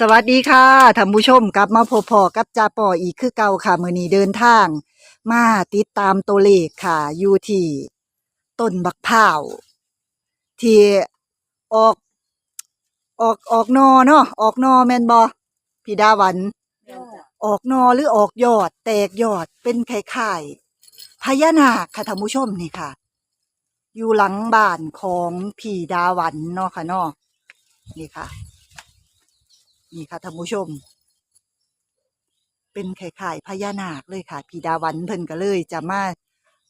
สวัสดีค่ะท่านผู้ชมกลับมาพบพอกับจ่าปออีกคือเก่าค่ะมื้อนี้เดินทาง มาติดตามตัวเลขค่ะ อยู่ที่ต้นบักพร้าวที่ออก ออกออกนอเนาะออกนอแม่นบ่พี่ดาวัน ออกนอหรือออกยอด แตกยอดเป็นไข่ายๆพญานาคค่ะท่านผู้ชมนี่ค่ะ อยู่หลังบ้านของพี่ดาวันเนาะค่ะเนาะนี่ค่ะ นี่ค่ะท่านผู้ชม เป็นไข่ไข่พญานาคเลยค่ะพี่ดาวันเพิ่นก็เลย จะมา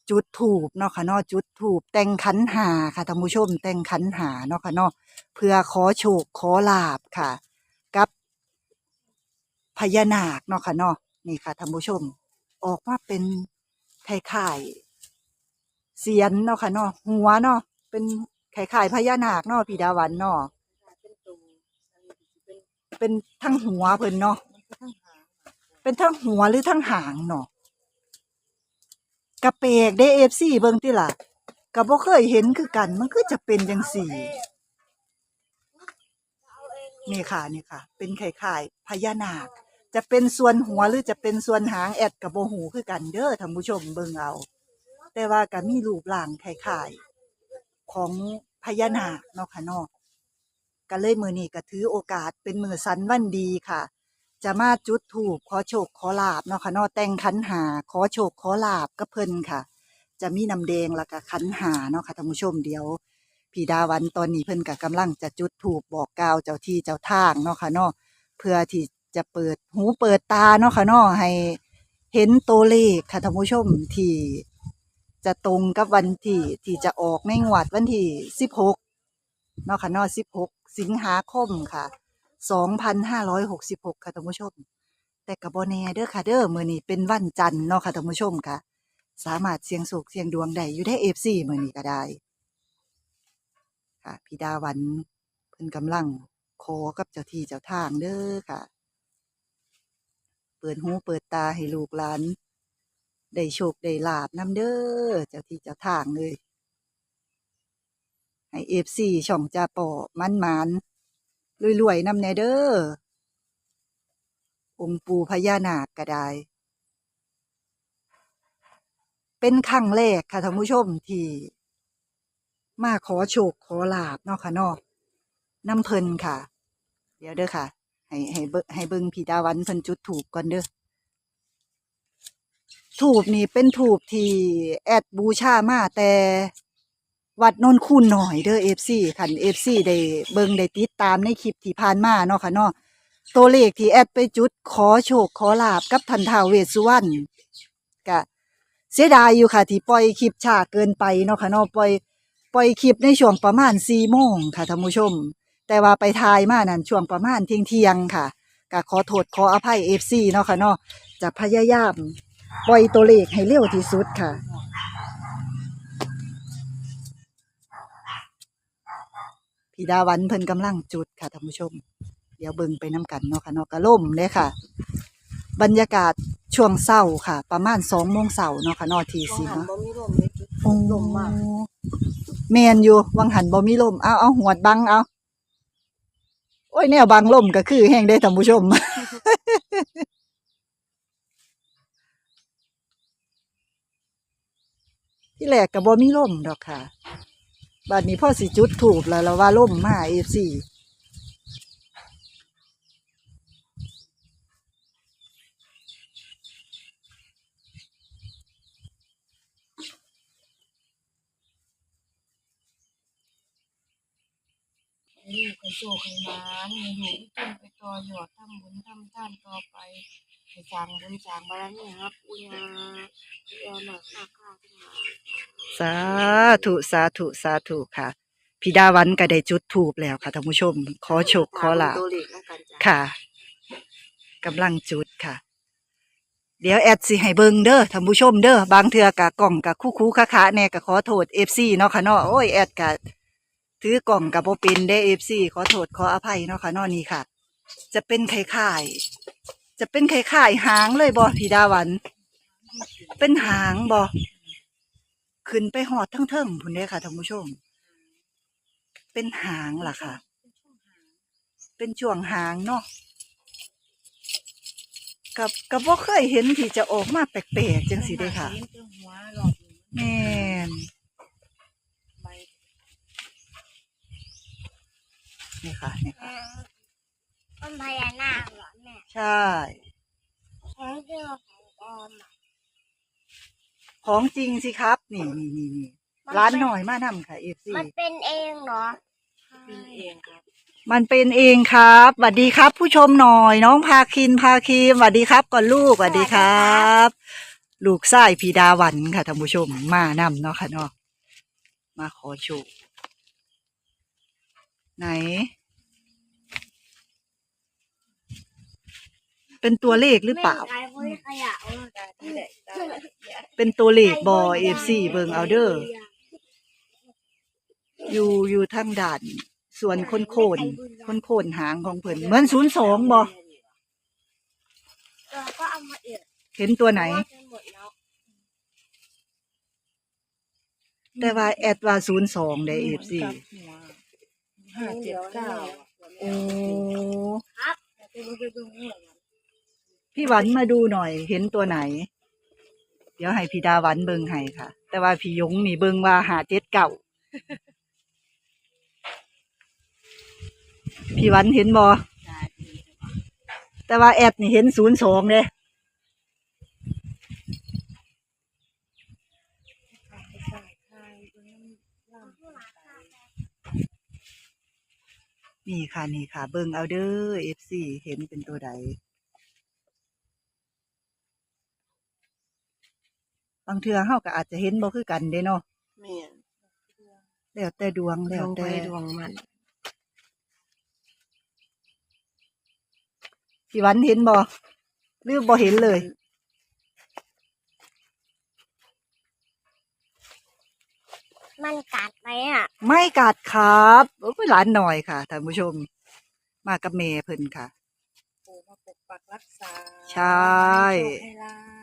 จุดถูบเนาะค่ะเนาะจุดถูบแต่งขันหาค่ะท่านผู้ชม แต่งขันหาเนาะค่ะเนาะเพื่อขอโชคขอลาบค่ะ กับพญานาคเนาะค่ะเนาะนี่ค่ะท่านผู้ชม ออกมาเป็นไข่ไข่เสียนเนาะค่ะเนาะหัวเนาะเป็นไข่ไข่พญานาคเนาะพี่ดาวันเนาะ เป็นทั้งหัวเพิ่นเนาะเป็นทั้งหัวหรือทั้งหางเนาะกระเปกได้เอฟซีเบิ่งติล่ะก็บ่เคยเห็นคือกัน มันคือจะเป็นจังสี่นี่ค่ะนี่ค่ะ เป็นไข่ไข่พญานาค จะเป็นส่วนหัวหรือจะเป็นส่วนหางแอดกับโบหูคือกันเด้อท่านผู้ชมเบิ่งเอา แต่ว่าก็มีรูปร่างไข่ไข่ของพญานาคเนาะค่ะเนาะ ก็เลยมือนี้ก็ถือโอกาสเป็นมือสันวันดีค่ะ จะมาจุดถูกขอโชคขอลาบเนาะค่ะเนาะแต่งขันหาขอโชคขอลาบกับเพิ่นค่ะ จะมีน้ำแดงแล้วก็ขันหาเนาะค่ะท่านผู้ชมเดี๋ยวพี่ดาวันตอนนี้เพิ่นก็กำลังจะจุดถูกบอกกล่าวเจ้าที่เจ้าทางเนาะค่ะเนาะเพื่อที่จะเปิดหูเปิดตาเนาะค่ะเนาะให้เห็นตัวเลขค่ะท่านผู้ชมที่จะตรงกับวันที่ที่จะออกในงวดวันที่สิบหกเนาะค่ะเนาะ16 สิงหาคมค่ะ 2566 ค่ะท่านผู้ชม แต่ก็บ่แน่เด้อค่ะเด้อมื้อนี้เป็นวันจันทร์เนาะค่ะท่านผู้ชมค่ะ สามารถเสี่ยงโชคเสี่ยงดวงได้อยู่ได้ FC มื้อนี้ก็ได้ ค่ะพี่ดาวันเพิ่นกำลังขอกับเจ้าที่เจ้าทางเด้อค่ะ เปิดหูเปิดตาให้ลูกหลาน ได้โชคได้ลาบนํเด้อเจ้าที่เจ้าทางเลย ให้เอฟซีช่องจ่าปอมันมันๆรวยๆนำแนเด้อองค์ปูพญานาคก็ได้ เป็นครั้งแรกค่ะท่านผู้ชมที่มาขอโชคขอลาบเนาะค่ะเนาะน้ำเพลินค่ะ เดี๋ยวเด้อค่ะ ให้ให้เบิให้เบิ่งพีดาวันเพิ่นจุดถูกก่อนเด้อถูกนี่เป็นถูกที่แอดบูชามาแต่ วัดโนนคูนหน่อยเด้อเอฟซีคันเอฟซีได้เบิงได้ติดตามในคลิปที่ผ่านมาเนาะค่ะเนาะตัวเลขที่แอดไปจุดขอโชคขอลาบกับทันทาวเวสสุวรรณก็เสียดายอยู่ค่ะ ที่ปล่อยคลิปช้าเกินไปเนาะค่ะเนาะปล่อยปล่อยคลิปในช่วงประมาณ4โมงค่ะท่านผู้ชม แต่ว่าไปทายมานั่นช่วงประมาณเที่ยงเที่ยงๆค่ะก็ขอโทษขออภัย FC เนาะค่ะเนาะจะพยายามปล่อยตัวเลขให้เร็วที่สุดค่ะ พี่ดาวันเพิ่นกำลังจุดค่ะท่านผู้ชม เดี๋ยวเบิ่งไปน้ำกันเนาะค่ะเนาะกระล่มเลยค่ะ บรรยากาศช่วงเศร้าค่ะ ประมาณสองโมงเสาเนาะค่ะเนอทีสิสิหันเนาะบ่มีลมเลยจุดโอ้ลมมากแมนอยู่วังหันบ่มีลมเอาเอาหวดบังเอาโอ้ยแนวบังลมก็คือแห้งได้ท่านผู้ชม ที่แรกก็บ่มีลมดอกค่ะ บัดนี้พ่อสิจุดถูกแล้วแล้วว่าล่มมา FC นี่ก็โชคให้หมานให้อยู่ที่ต้นไปต่อยอดทำบุญทำทานต่อไปให้สร้างบุญสร้างบารมีครับอุญาอุญาหนักหนักข้าวขึ้นมา สาธุสาธุสาธุค่ะ พี่ดาวันก็ได้จุดถูกแล้วค่ะท่านผู้ชม ขอโชคขอลาภตัวเลขแล้วกันจ้ะค่ะกำลังจุดค่ะ เดี๋ยวแอดสิให้เบิงเด้อท่านผู้ชมเด้อบางเทื่อกะกล่องกะคู่คู่คะคะแน่กะขอโทษ FC เนาะค่ะเนาะโอ้ยแอดกะถือกล่องกะบ่เป็นได้ FC ขอโทษขออภัยเนาะค่ะเนาะนี่ค่ะ จะเป็นไข่ไข่จะเป็นไข่ไข่หางเลยบ่พี่ดาวัน เป็นหางบ่ ขึ้นไปหอดทั้งเทิงพุ่นเด้อค่ะท่านผู้ชม เป็นหางล่ะค่ะ เป็นช่วงหางเนาะกับกับบ่เคยเห็นที่จะออกมาแปลกๆจังสิเด้ค่ะเห็นแต่หัวหลอดนี่แม่นใบนี่ค่ะนี่ค่ะต้นพญานาคเหรอแม่ใช่ของเจอของปลอมอะ ของจริงสิครับ นี่นี่นี่นี่มัร้านเป็หน่อยมานํค่ะ FC มันเป็นเองเหรอเป็นเองครับมันเป็นเองครับสวัสดีครับ ผู้ชมหน่อยน้องพาคินพาคีมสวัสดีครับก่อนลูกสวัสดีครับ ลูกไส้พีดาวันค่ะท่านผู้ชมมานำเนาะค่ะเนาะมาขอโชว์ไหน เป็นตัวเลขหรือเปล่าแม่กายคนขยะเอาตาที่ไหนตาละเอียด เป็นตัวเลขบอเอฟซีเบิงเอาเดอร์อยู่อยู่ทางด่านส่วนคนโคนคนโคนหางของเพิ่นเหมือนศูนย์สองบอเราก็เอามาเอียดเห็นตัวไหนเพราะว่าเป็นหมดแล้วแต่ว่าแอดว่าศูนย์สองได้เอฟซีห้าเจ็ดเก้าโอ้ พี่หวันมาดูหน่อย เห็นตัวไหน เดี๋ยวให้พี่ดาหวันเบิงให้ค่ะ แต่ว่าพี่ยงนี่เบิงว่าหาเจ็ดเก่าพี่หวันเห็นบอใช่แต่ว่าแอดนี่เห็นศูนย์สองเด้ใช่ใช่ตรงนั้นล่างนี่ค่ะ นี่ค่ะ เบิงเอาเด้อเอฟซีเห็นเป็นตัวใด บางเทื่อเฮาก็อาจจะเห็นบ่คือกันเด้เนาะแม่นแล้วแต่ดวงดแล้ววงไปแต่ดวงมันพี่หวันเห็นบ่หรือบ่เห็นเลย มันกัดไหมอะ ไม่กัดครับโอ้ยหลานหน่อยค่ะท่านผู้ชม มากับเมเพิ่นค่ะ ปู่มาปกปักรักษาใช่ให้ลาบ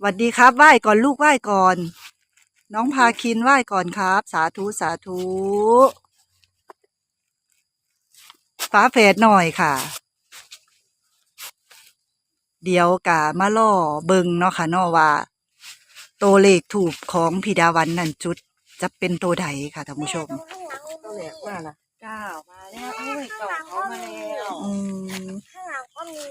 หวัดดีครับไหว้ก่อนลูกไหว้ก่อน น้องพาคินไหว้ก่อนครับ สาธุสาธุฟ้าเฟดหน่อยค่ะ เดี๋ยวกะมาล่อเบิงเนาะค่ะเนาะว่าตัวเลขถูกของพิดาวันนั่นจุด จะเป็นตัวใดค่ะท่านผู้ชมแตรงข้างหลังก็แหลกว่าล่ะเก้ามาแล้วเอ้ยเก่าเขามาแล้ว อืม ข้างหลังก็มี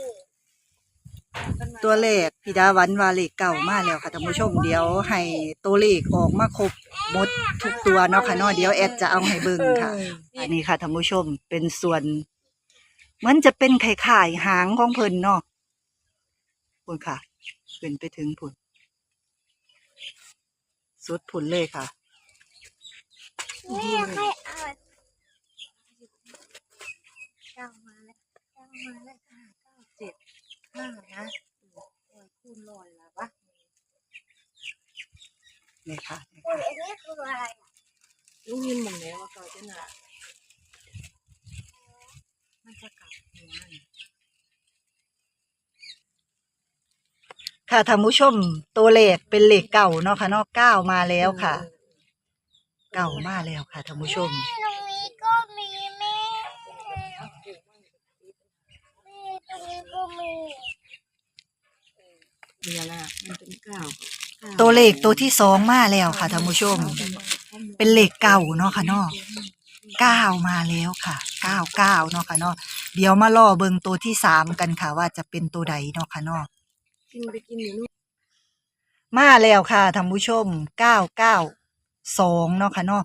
ตัวเลขพิดาวันว่าเลขเก่ามาแล้วค่ะท่านผู้ชมเดี๋ยวให้ตัวเลขออกมาครบหมดทุกตัวเนาะค่ะเนาะเดี๋ยวแอดจะเอาให้เบิ่งค่ะ อันนี้ค่ะท่านผู้ชมเป็นส่วนเหมือนจะเป็นไข่ข่ายหางของเพิ่นเนาะพุ่นค่ะขึ้นไปถึงพุ่นสุดพุ่นเลยค่ะแม่ให้เอาเจ้ามาแล้วเจ้ามาแล้วห้านะโอ้ยคูณลอยละวะนี่ค่ะนี่คุค่ะณอันนี้คืออะไรอะลุงยินหมองแล้วว่าเก่าจะหนามันจะกลับหัวน่ะค่ะท่านผู้ชมตัวเลขเป็นเลขเก่าเนาะค่ะเนาะเก้ามาแล้วค่ะ เก่ามาแล้วค่ะท่านผู้ชมตรงนี้ก็มีแม่แม่ตรงนี้ก็มี เรือละมันเป็นเก้าก้าตัวเลขตัวที่สองมาแล้วค่ะท่านผู้ชม เป็นเลขเก่าเนาะค่ะเนาะเก้ามาแล้วค่ะเก้าเก้าเนาะค่ะเนาะเดี๋ยวมาล่อเบิงตัวที่สามกันค่ะ ว่าจะเป็นตัวใดเนาะค่ะเนาะกินไปกินอยู่นู่นมาแล้วค่ะท่านผู้ชมเก้าเก้าสองเนาะค่ะเนาะ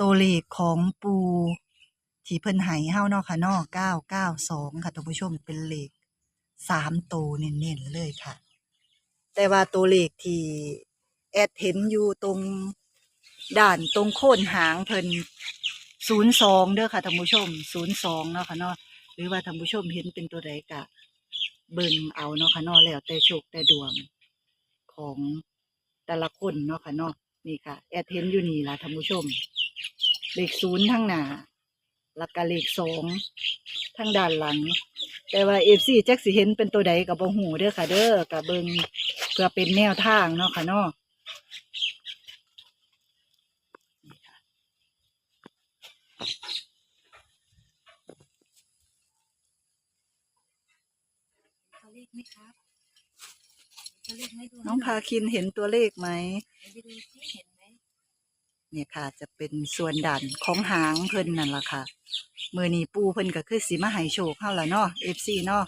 ตัวเลขของปูที่เพิ่นให้เฮาเนาะค่ะเนาะเก้าเก้าสองค่ะท่านผู้ชมเป็นเลขสามตัวเน้นๆเลยค่ะ แต่ว่าตัวเลขที่แอดเห็นอยู่ตรงด่านตรงโค่นหางเพิ่นศูนย์สองเด้อค่ะท่านผู้ชมศูนย์สองเนาะค่ะเนาะหรือว่าท่านผู้ชมเห็นเป็นตัวใดกะ เบิ่งเอาเนาะค่ะเนาะแล้วแต่โชคแต่ดวงของแต่ละคนเนาะค่ะเนาะนี่ค่ะ แอดเห็นอยู่นี่ล่ะท่านผู้ชมเลขศูนย์ทั้งหน้า แล้วก็เลขสองทั้งด้านหลัง แต่ว่าเอฟซีแจ็คสิเห็นเป็นตัวใดกับบ่หูเด้อค่ะ เด้อกับเบิงเพื่อเป็นแนวทางเนาะค่ะเนาะเลขไหมครับตัวเลขไหมดูน้องพาคินเห็นตัวเลขไหมไปดูซิเห็นไหม เนี่ยค่ะ จะเป็นส่วนดันของหางเพิ่นนั่นล่ะค่ะมือนี้ปูเพิ่นก็คือสิมาให้โชคเฮาล่ะเนาะ FC เนาะ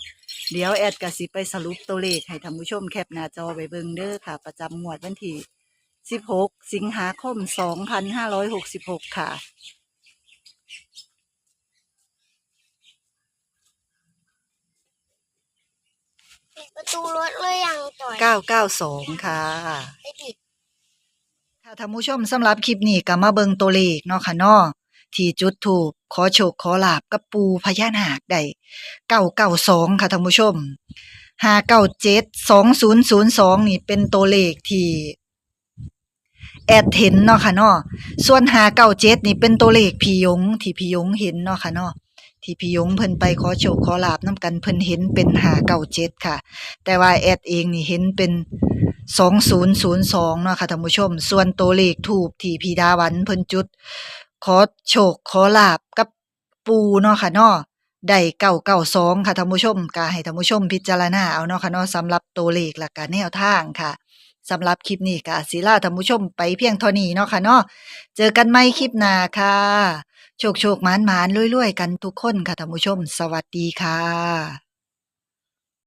เดี๋ยวแอดก็สิไปสรุปตัวเลขให้ท่านผู้ชมแคปหน้าจอไว้เบิ่งเด้อค่ะ ประจำงวดวันที่16 สิงหาคม 2566 ค่ะปิดประตูรถเลยยังจ่อย992 ค่ะ ไปปิด ค่ะท่านผู้ชมสำหรับคลิปนี้ก็มาเบิ่งตัวเลขเนาะค่ะเนาะที่จุดถูกขอโชคขอลาบกับปูพญานาคได้992ค่ะท่านผู้ชม597 2002นี่เป็นตัวเลขที่แอดเห็นเนาะค่ะเนาะส่วน597นี่เป็นตัวเลขพี่ยงที่พี่ยงเห็นเนาะค่ะเนาะที่พี่ยงเพิ่นไปขอโชคขอลาบนํกันเพิ่นเห็นเป็น597ค่ะ แต่ว่าแอดเองนี่เห็นเป็น 2002เนาะค่ะท่านผู้ชม ส่วนตัวเลขทูบที่พีดาวันเพิ่นจุด ขอโชคขอลาบกับปูเนาะค่ะเนาะได้992ค่ะท่านผู้ชมก็ให้ท่านผู้ชมพิจารณาเอาเนาะค่ะเนาะสำหรับตัวเลขและก็แนวทางค่ะสำหรับคลิปนี้ก็สิลาท่านผู้ชมไปเพียงเท่านี้เนาะค่ะเนาะเจอกันใหม่คลิปหน้าค่ะ โชคโชคหมานหมานรวยๆ กันทุกคนค่ะท่านผู้ชม สวัสดีค่ะ